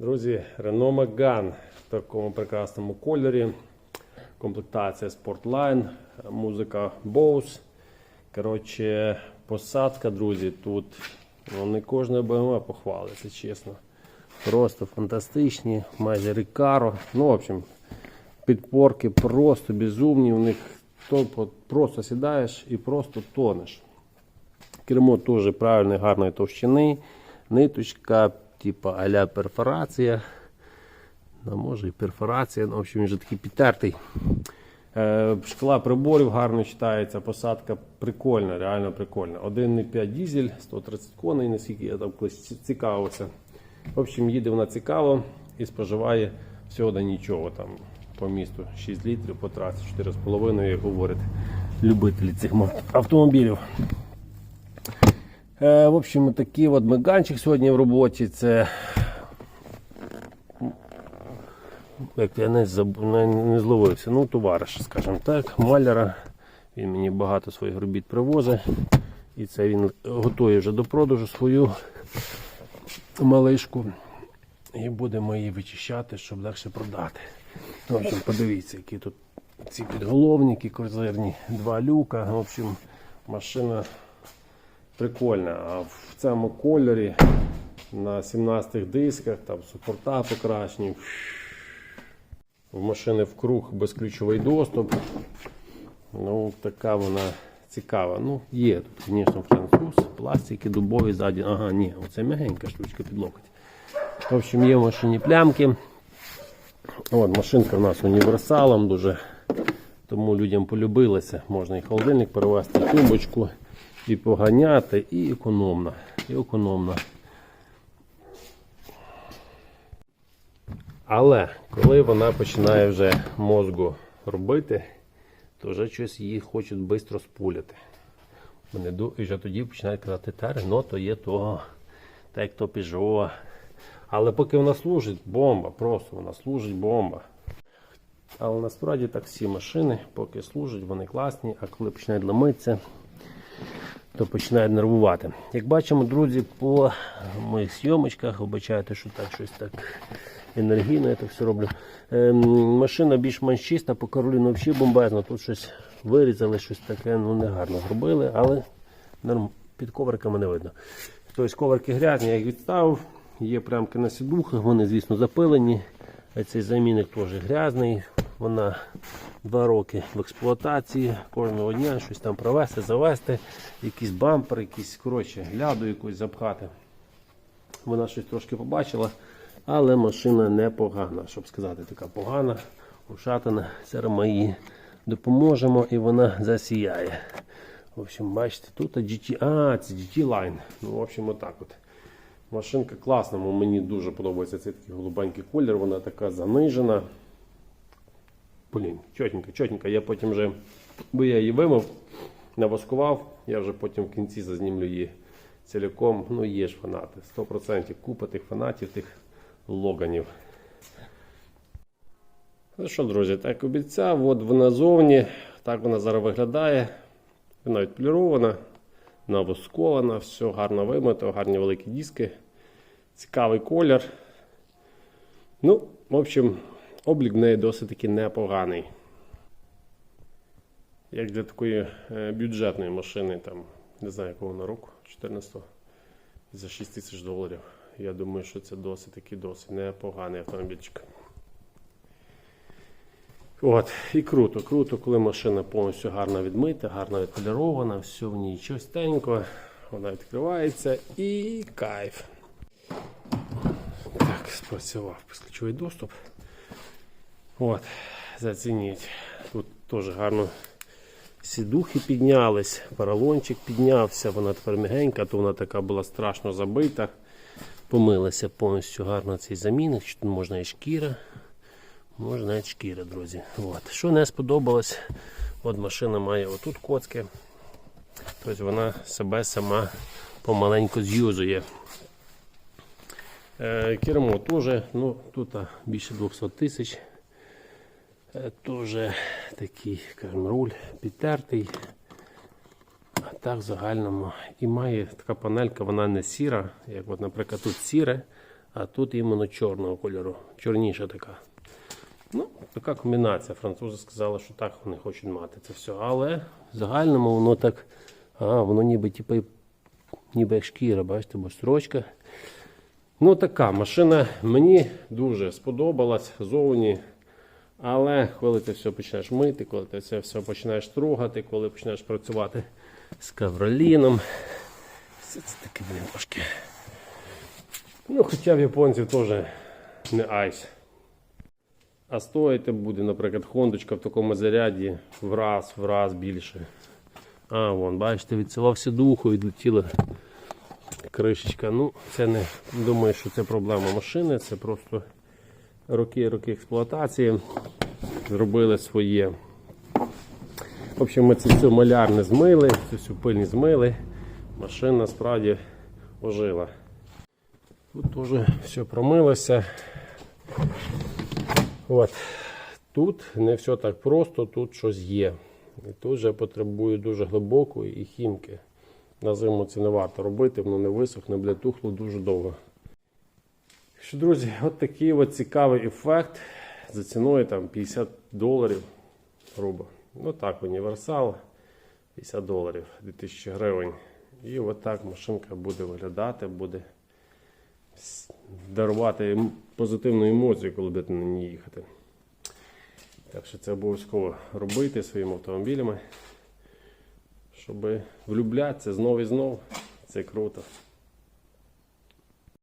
Друзі, Renault Megane в такому прекрасному кольорі. Комплектація Sportline, музика Bose. Коротше, посадка, друзі, тут ну, не кожне BMW похвалиться, чесно. Просто фантастичні, майже Рікаро. Ну, в общем, підпорки просто безумні. У них просто сідаєш і просто тонеш. Кермо теж правильної, гарної товщини. Ниточка, типа а-ля перфорація. Ну, може і перфорація, ну, в общем, вже такий підтертий. Е, шкала приборів гарно читається, посадка прикольна, реально прикольна. 1,5 дізель, 130 коней, наскільки я там колись цікавився. В общем, їде вона цікаво і споживає всього до нічого там по місту 6 літрів по трасі, 4,5, як говорять любителі цих автомобілів. Е, в общем, такий от меганчик сьогодні в роботі. Це як я не, заб... не, не зловився. Ну, товариш, скажімо так, маляра. Він мені багато своїх робіт привозить. І це він готує вже до продажу свою малишку. І будемо її вичищати, щоб легше продати. В общем, подивіться, які тут ці підголовники козирні, два люка. В общем, машина прикольна. А в цьому кольорі на 17 дисках, там супорта покращені. В машини в круг безключовий доступ. Ну, така вона цікава. Ну, є тут, звісно, француз, пластики, дубові ззаді. Ага, ні, оце м'ягенька штучка під локоть. В общем, є в машині плямки. От, машинка в нас універсалом дуже. Тому людям полюбилося. Можна і холодильник перевезти, і тумбочку, і поганяти, і економно. І економно. Але коли вона починає вже мозку робити, то вже щось її хочуть швидко спуляти. І вже тоді починають казати, та Рено то є того, та як то Peugeot. Але поки вона служить, бомба, просто вона служить бомба. Але насправді так всі машини, поки служать, вони класні, а коли починають ламитися, то починають нервувати. Як бачимо, друзі, по моїх зйомочках, вибачайте, що так щось так енергійно я так все роблю. Ем, машина більш-менш чиста, по Кароліну взагалі бомбезно. Тут щось вирізали, щось таке, ну не гарно зробили, але норм, під ковриками не видно. Тобто коврики грязні, я їх відставив, є прямки на сідухах, вони, звісно, запилені. Цей замінник теж грязний. Вона два роки в експлуатації, кожного дня щось там провести, завести, якийсь бампер, якийсь коротше, гляду якусь запхати. Вона щось трошки побачила, але машина непогана, щоб сказати, така погана, ушатана. Зараз ми їй допоможемо і вона засіяє. В общем, бачите, тут GT. А, це GT Line. Ну, в общем, отак от. Машинка класна, мені дуже подобається цей такий голубенький колір, вона така занижена. Блін, чотенька, чотенька. Я потім вже, бо я її вимив, наваскував, я вже потім в кінці зазнімлю її цілком. Ну, є ж фанати. 100% купа тих фанатів, тих логанів. Ну що, друзі, так обіцяв, от вона зовні, так вона зараз виглядає. Вона відполірована, навоскована, все гарно вимито, гарні великі диски, цікавий колір. Ну, в общем, облік в неї досить таки непоганий. Як для такої е, бюджетної машини, там, не знаю, якого на року, 14 за 6 тисяч доларів. Я думаю, що це досить таки досить непоганий автомобільчик. От, і круто, круто, коли машина повністю гарно відмита, гарно відполірована, все в ній чистенько, вона відкривається і кайф. Так, спрацював безключовий доступ. От, зацініть. Тут теж гарно сідухи піднялись, поролончик піднявся, вона тепер мігенька, то вона така була страшно забита. Помилася повністю гарно цей замінник, можна і шкіра. Можна навіть шкіра, друзі. От. Що не сподобалось, от машина має отут коцки. Тобто вона себе сама помаленьку з'юзує. Е, кермо теж, ну, тут більше 200 тисяч. Е, Теж такий скажімо, руль підтертий. А так в загальному. І має така панелька, вона не сіра, як от, наприклад, тут сіре, А тут іменно чорного кольору, чорніша така. Ну, така комбінація. Французи сказали, що так вони хочуть мати це все. Але в загальному воно так. А, воно ніби типу, ніби шкіра, бачите, бо строчка. Ну, така машина мені дуже сподобалась зовні. Але коли ти все починаєш мити, коли ти це все починаєш трогати, коли починаєш працювати з кавроліном, все це таке блін, важке. Ну, хоча в японців теж не айс. А стоїти буде, наприклад, хондочка в такому заряді в раз, в раз більше. А, вон, бачите, відсилався духу, відлетіла кришечка. Ну, це не думаю, що це проблема машини, це просто роки роки експлуатації. Зробили своє. В общем, ми це все малярне змили, цю всю пильні змили. Машина справді ожила. Тут теж все промилося. От. Тут не все так просто, тут щось є. І тут вже потребує дуже глибокої і хімки. На зиму це не варто робити, воно не висохне, буде тухло дуже довго. Що, друзі, от такий от цікавий ефект за ціною там 50 доларів грубо. Ну так, універсал 50 доларів, 2000 гривень. І от так машинка буде виглядати, буде дарувати ем- позитивну емоцію, коли будете на ній їхати. Так що це обов'язково робити своїми автомобілями, щоб влюблятися знов і знов. Це круто.